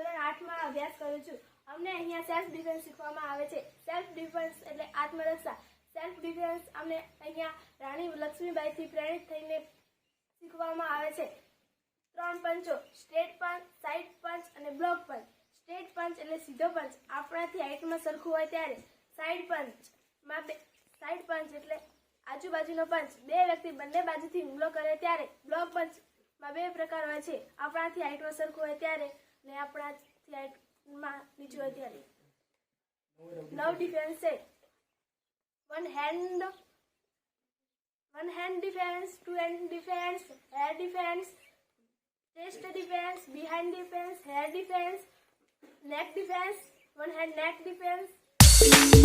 ધોરણ આઠમાં અભ્યાસ કરું છું. અમને અહીંયા સેલ્ફ ડિફેન્સ શીખવામાં આવે છે. સેલ્ફ ડિફેન્સ એટલે આત્મરક્ષા. સેલ્ફ ડિફેન્સ અમને અહીંયા રાણી લક્ષ્મીબાઈથી પ્રેરિત થઈને શીખવામાં આવે છે. ત્રણ પંચો. સ્ટેટ પંચ સાઇડ પંચ અને બ્લોક પંચ સ્ટેટ પંચ એટલે સીધો પંચ આપણાથી હાઇટમાં સરખું હોય ત્યારે સાઇડ પંચમાં બે સાઇડ પંચ એટલે આજુબાજુનો પંચ બે વ્યક્તિ બંને બાજુથી હુમલો કરે ત્યારે બ્લોક પંચમાં બે પ્રકાર હોય છે. આપણાથી હાઇટમાં સરખું હોય ત્યારે ને આપણાથી Jyotirali. Now defense. One hand, one hand defense, two hand defense, Hair defense, chest defense, behind defense, hair defense, neck defense, one hand neck defense.